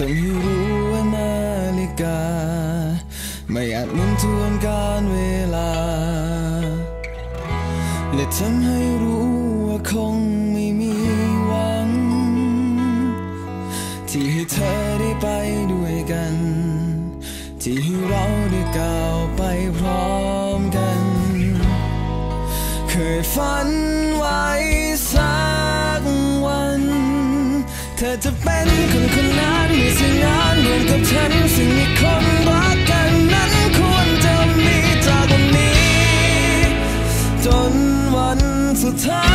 ทำให้รู้ว่านาฬิกา ไม่อาจหมุนทวนการเวลา และทำให้รู้ว่าคงไม่มีหวัง ที่ให้เธอได้ไปด้วยกัน ที่ให้เราได้ก้าวไปพร้อมกัน เคยฝันไว้สักวัน เธอจะเป็นคนคนนั้น ฉันสิ่งที่คนรักกันนั้นควรจะมีจากวันนี้ จนวันสุดท้า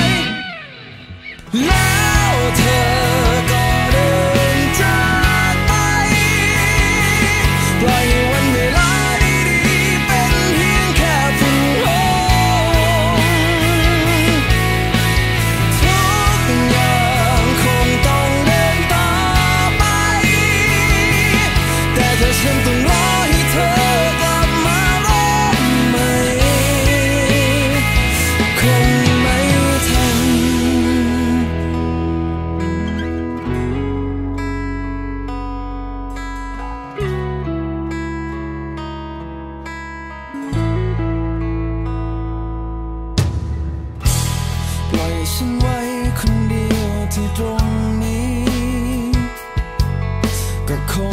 ย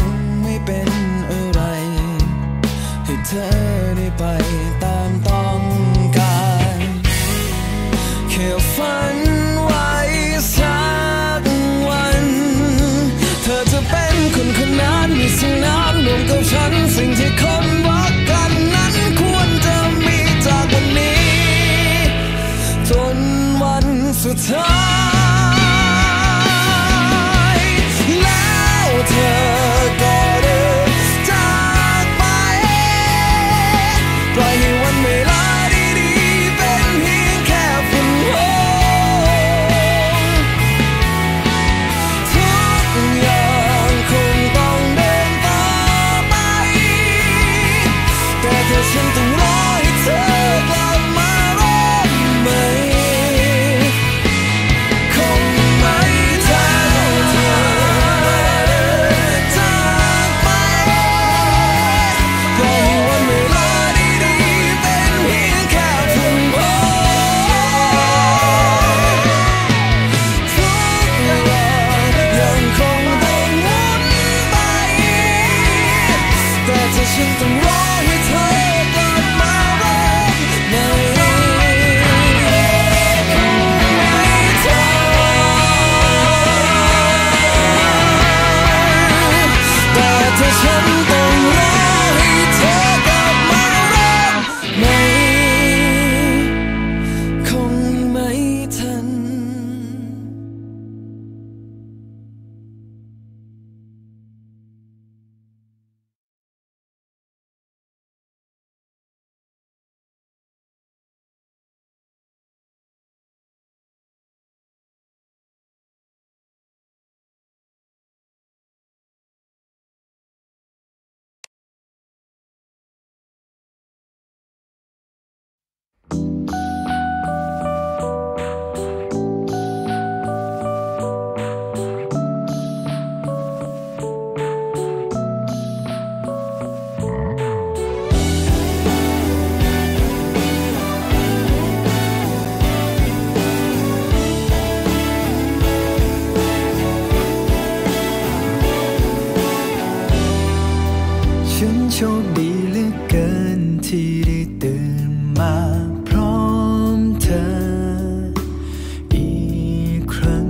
งไม่เป็นอะไร ให้เธอได้ไปตามต้องการแค่ฝันไว้สักวัน เธอจะเป็นคนคนนั้นมีสิ่งนั้นรวมกับฉันสิ่งที่คนรักกันนั้นควรจะมีจากวันนี้ จนวันสุดท้าย โชคดีเหลือเกินที่ได้ตื่นมาพร้อมเธออีกครั้ง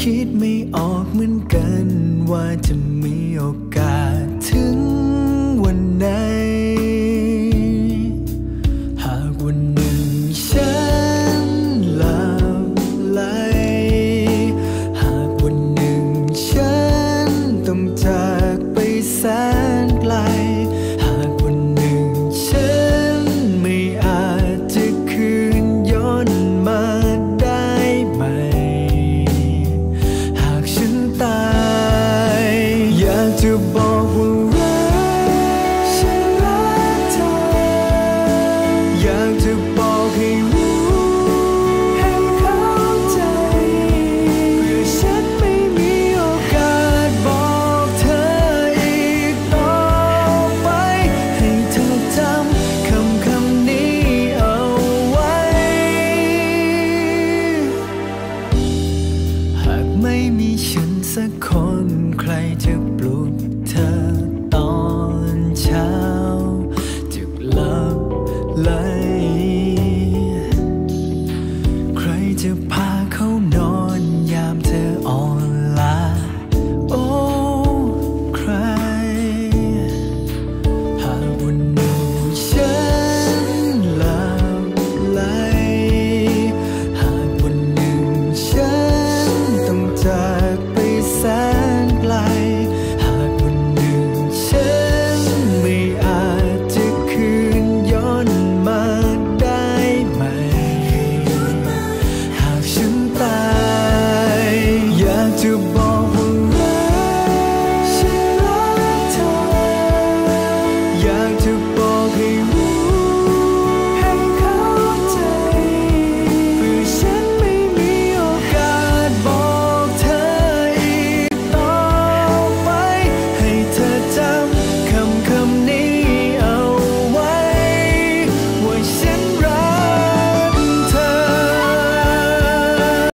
คิดไม่ออกเหมือนกันว่าจะ